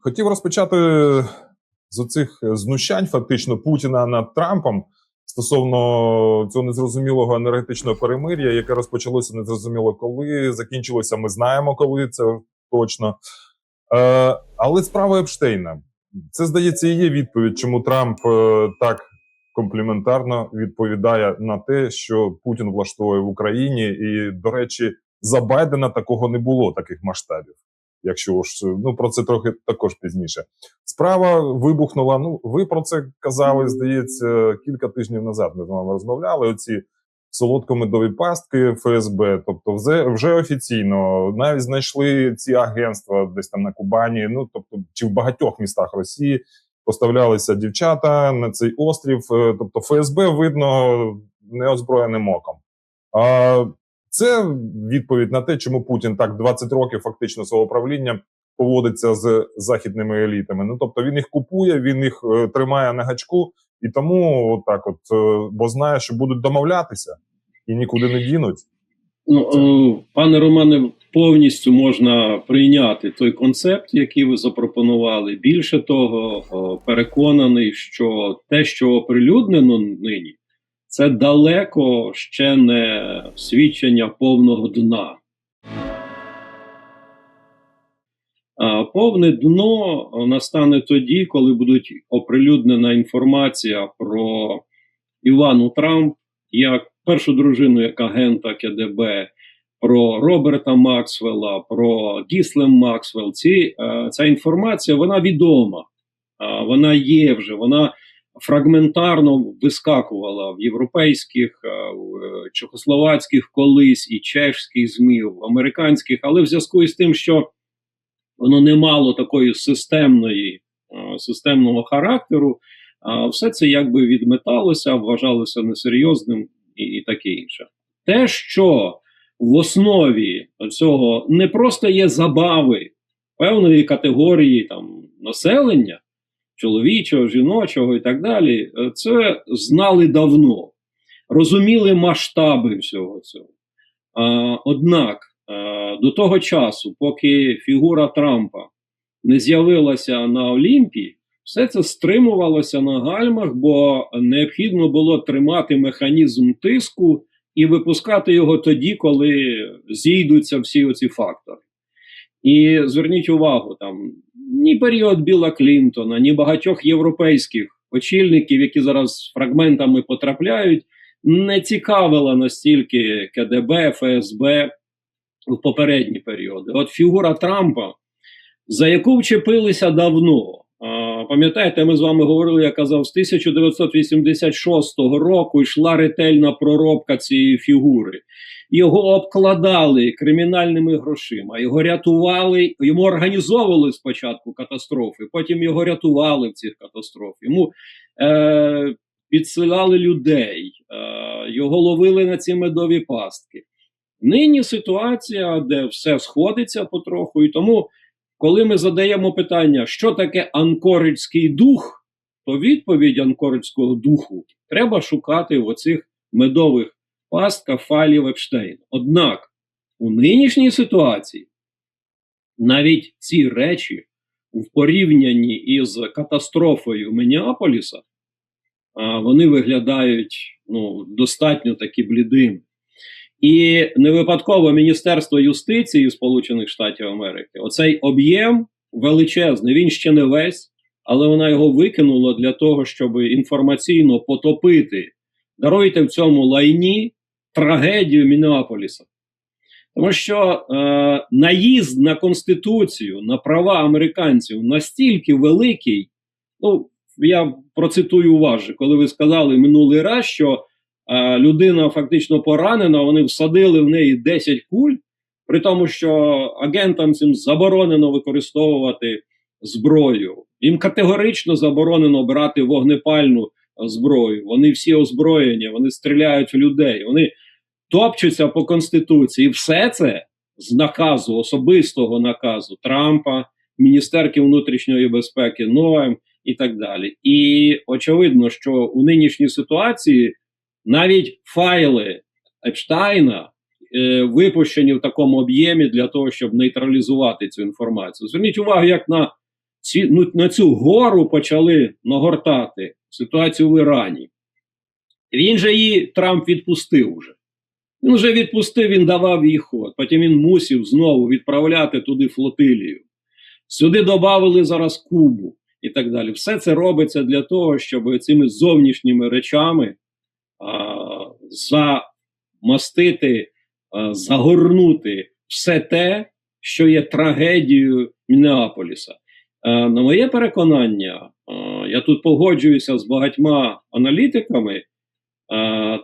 Хотів розпочати з оцих знущань, фактично, Путіна над Трампом стосовно цього незрозумілого енергетичного перемир'я, яке розпочалося незрозуміло коли, закінчилося. Ми знаємо, коли це точно. Е, але справа Епштейна. Це здається, і є відповідь, чому Трамп е, так компліментарно відповідає на те, що Путін влаштовує в Україні, і до речі, за Байдена такого не було таких масштабів. Якщо ж ну про це трохи також пізніше. Справа вибухнула. Ну, ви про це казали, здається, кілька тижнів назад. Ми з вами розмовляли. Оці солодкомедові пастки ФСБ, тобто, вже вже офіційно навіть знайшли ці агентства десь там на Кубані. Ну тобто, чи в багатьох містах Росії поставлялися дівчата на цей острів. Е, тобто, ФСБ видно неозброєним оком. А це відповідь на те, чому Путін так 20 років фактично свого правління поводиться з західними елітами. Ну тобто він їх купує, він їх е, тримає на гачку, і тому так, от е, бо знає, що будуть домовлятися і нікуди не дінуть. Ну, о, пане Романе, повністю можна прийняти той концепт, який ви запропонували. Більше того, о, переконаний, що те, що оприлюднено нині, це далеко ще не свідчення повного дна. Повне дно настане тоді, коли будуть оприлюднена інформація про Івану Трамп як першу дружину як агента КДБ, про Роберта Максвелла, про Гіслем Максвелл. Ці, е, Ця інформація вона відома, вона є вже. вона фрагментарно вискакувала в європейських, е, в е, чехословацьких колись і чешських змі, в американських, але в зв'язку із тим, що воно не мало такої системної, е, системного характеру, все це якби відметалося, вважалося несерйозним і, і таке інше. Те, що в основі цього не просто є забави певної категорії там населення чоловічого, жіночого і так далі, е, це знали давно, розуміли масштаби всього цього. Однак е, до того часу, поки фігура Трампа не з'явилася на Олімпії, все це стримувалося на гальмах, бо необхідно було тримати механізм тиску і випускати його тоді, коли зійдуться всі оці фактори. І зверніть увагу, там ні період Біла Клінтона, ні багатьох європейських очільників, які зараз фрагментами потрапляють, не цікавила настільки КДБ, ФСБ в попередні періоди. От фігура Трампа, за яку вчепилися давно. Пам'ятаєте, ми з вами говорили, я казав, з 1986 року йшла ретельна проробка цієї фігури його обкладали кримінальними грошима, його рятували, йому організовували спочатку катастрофи, потім його рятували в цих катастрофах. Йому е, підсилали людей, е, його ловили на ці медові пастки. Нині ситуація, де все сходиться потроху, і тому, коли ми задаємо питання, що таке анкорицький дух, то відповідь анкорицького духу треба шукати в оцих медових пастка файлів Епштейна. Однак у нинішній ситуації навіть ці речі в порівнянні із катастрофою Мінеаполіса вони виглядають ну, достатньо такі блідими. І не випадково Міністерство юстиції Сполучених Штатів Америки оцей об'єм величезний, він ще не весь, але вона його викинула для того, щоб інформаційно потопити. Даруйте в цьому лайні трагедію Мінеаполіса. Тому що е, наїзд на Конституцію, на права американців настільки великий, ну, я процитую вас, коли ви сказали минулий раз, що людина фактично поранена, вони всадили в неї 10 куль, при тому, що агентам цим заборонено використовувати зброю. Їм категорично заборонено брати вогнепальну зброю. Вони всі озброєні, вони стріляють в людей. вони топчуться по конституції. Все це з наказу, особистого наказу Трампа, міністерки внутрішньої безпеки, Ноем і так далі. І очевидно, що у нинішній ситуації навіть файли Епштайна, е, випущені в такому об'ємі для того, щоб нейтралізувати цю інформацію. Зверніть увагу, як на, ці, ну, на цю гору почали нагортати ситуацію в Ірані. Він же її Трамп відпустив уже. Він вже відпустив, він давав їй ход. Потім він мусив знову відправляти туди флотилію. Сюди додали зараз Кубу і так далі. Все це робиться для того, щоб цими зовнішніми речами замастити, загорнути все те, що є трагедією Мінеаполіса. На моє переконання, я тут погоджуюся з багатьма аналітиками.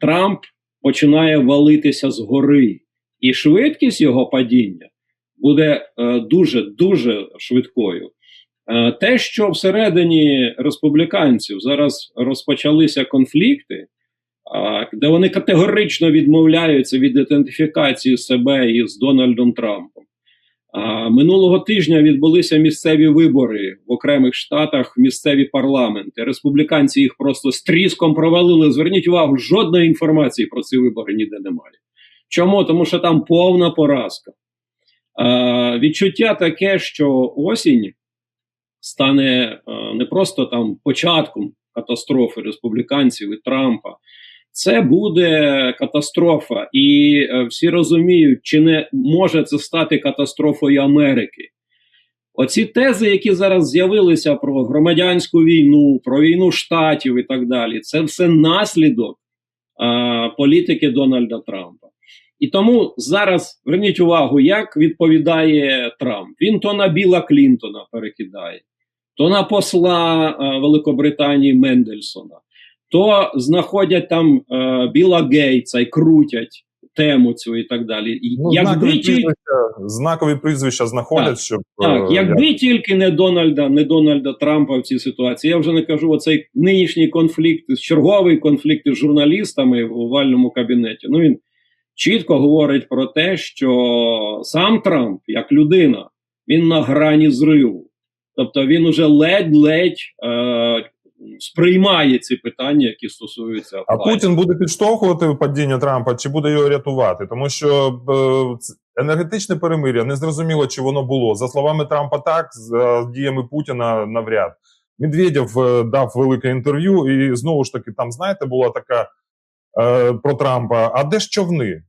Трамп починає валитися з гори, і швидкість його падіння буде е, дуже дуже швидкою. Е, те, що всередині республіканців зараз розпочалися конфлікти, е, де вони категорично відмовляються від ідентифікації себе із Дональдом Трампом. Минулого тижня відбулися місцеві вибори в окремих штатах, місцеві парламенти. Республіканці їх просто з тріском провалили. Зверніть увагу, жодної інформації про ці вибори ніде немає. Чому? Тому що там повна поразка. Відчуття таке, що осінь стане не просто там початком катастрофи республіканців і Трампа. Це буде катастрофа, і е, всі розуміють, чи не може це стати катастрофою Америки. Оці тези, які зараз з'явилися про громадянську війну, про війну штатів і так далі, це все наслідок а, політики Дональда Трампа. І тому зараз зверніть увагу, як відповідає Трамп. Він то на Біла Клінтона перекидає, то на посла а, Великобританії Мендельсона то знаходять там е, Біла Гейтса і крутять тему цю і так далі. Ну, якби знакові, тільки, прізвища, знакові прізвища знаходять, Так, щоб так, е, якби тільки не Дональда, не Дональда Трампа в цій ситуації, я вже не кажу оцей нинішній конфлікт, черговий конфлікт із журналістами в овальному кабінеті. Ну він чітко говорить про те, що сам Трамп, як людина, він на грані зриву. Тобто він уже ледь-ледь е, сприймає ці питання, які стосуються А. Путін буде підштовхувати падіння Трампа чи буде його рятувати? Тому що е, енергетичне перемир'я не зрозуміло, чи воно було. За словами Трампа, так за діями Путіна навряд. Медведєв е, дав велике інтерв'ю, і знову ж таки, там, знаєте, була така е, про Трампа. А де ж човни?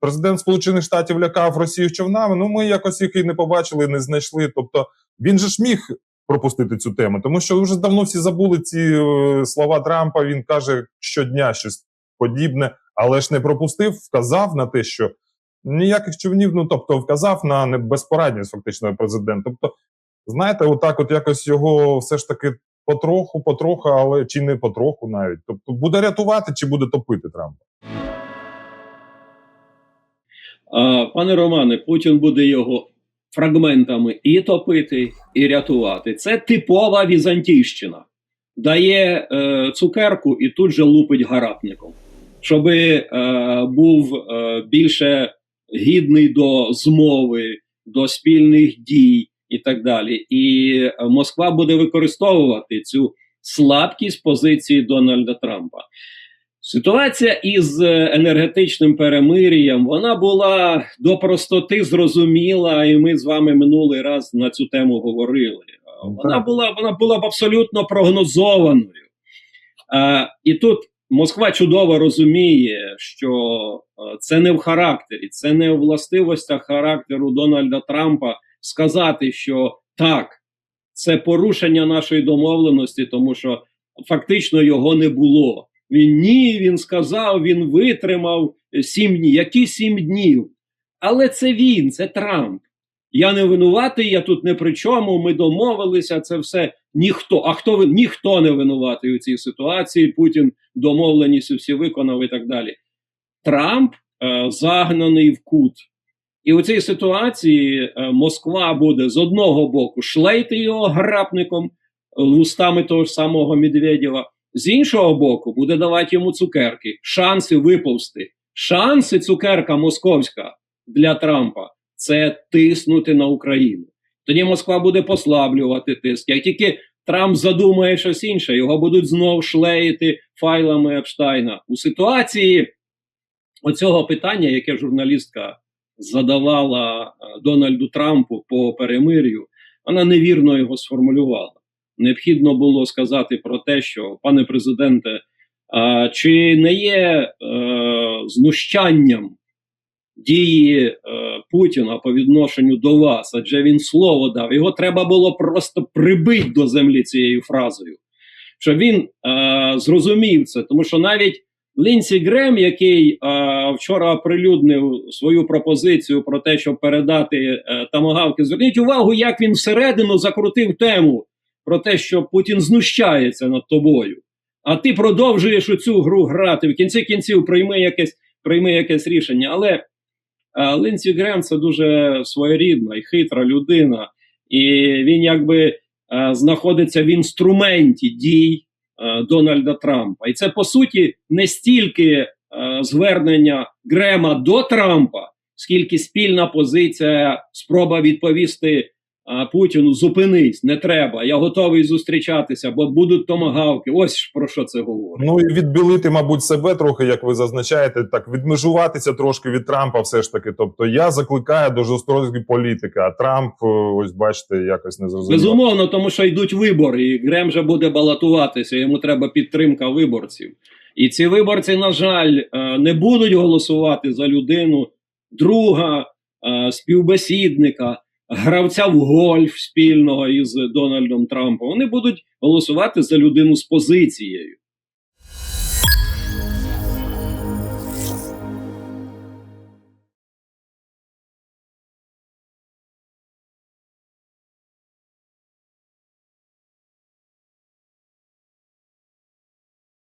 Президент Сполучених Штатів лякав Росію човнами. Ну, ми якось їх і не побачили, не знайшли. Тобто він же ж міг пропустити цю тему, тому що вже давно всі забули ці е, слова Трампа. Він каже щодня щось подібне, але ж не пропустив, вказав на те, що ніяких човнів, ну тобто вказав на небезпорадність фактично президента. Тобто, знаєте, отак, от якось його все ж таки потроху, потроху, але чи не потроху навіть. Тобто буде рятувати чи буде топити Трампа. Пане Романе, Путін буде його фрагментами і топити, і рятувати. Це типова візантійщина. Дає е, цукерку і тут же лупить гарапником, щоб е, був е, більше гідний до змови, до спільних дій і так далі. І е, Москва буде використовувати цю слабкість позиції Дональда Трампа. Ситуація із е, енергетичним перемир'ям вона була до простоти зрозуміла, і ми з вами минулий раз на цю тему говорили. Ну, Вона була вона була б абсолютно прогнозованою. А, і тут Москва чудово розуміє, що е, це не в характері, це не в властивостях характеру Дональда Трампа сказати, що так, це порушення нашої домовленості, тому що фактично його не було. Ні, він сказав, він витримав сім днів. Які сім днів? Але це він, це Трамп. Я не винуватий, я тут не при чому. Ми домовилися. Це все ніхто. А хто ніхто не винуватий у цій ситуації? Путін домовленість всі виконав і так далі. Трамп е, загнаний в кут. І у цій ситуації е, Москва буде з одного боку шлейти його грабником е, вустами того ж самого Медведєва, з іншого боку, буде давати йому цукерки, шанси виповзти. Шанси цукерка московська для Трампа це тиснути на Україну. Тоді Москва буде послаблювати тиск. Як тільки Трамп задумає щось інше, його будуть знов шлеїти файлами Епштайна. У ситуації оцього питання, яке журналістка задавала е, Дональду Трампу по перемир'ю, вона невірно його сформулювала. Необхідно було сказати про те, що, пане президенте, а, чи не є е, знущанням дії е, Путіна по відношенню до вас, адже він слово дав. Його треба було просто прибити до землі цією фразою, щоб він е, зрозумів це, тому що навіть Лінсі Грем, який е, вчора оприлюднив свою пропозицію про те, щоб передати е, тамагавки, зверніть увагу, як він всередину закрутив тему про те, що Путін знущається над тобою. А ти продовжуєш у цю гру грати. В кінці кінців прийми якесь, прийми якесь рішення. Але е, Лінсі Грем це дуже своєрідна і хитра людина, і він якби е, знаходиться в інструменті дій е, Дональда Трампа. І це по суті не стільки е, звернення Грема до Трампа, скільки спільна позиція, спроба відповісти а, Путіну: зупинись, не треба. Я готовий зустрічатися, бо будуть томагавки. Ось про що це говорить. Ну і відбілити, мабуть, себе трохи, як ви зазначаєте, так відмежуватися трошки від Трампа, все ж таки. Тобто я закликаю до жорсткої політики, а Трамп, е, ось бачите, якось не зрозуміло. Безумовно, тому що йдуть вибори, і Грем же буде балотуватися. Йому треба підтримка виборців. І ці виборці, на жаль, е, не будуть голосувати за людину друга, е, співбесідника, гравця в гольф спільного із Дональдом Трампом. Вони будуть голосувати за людину з позицією.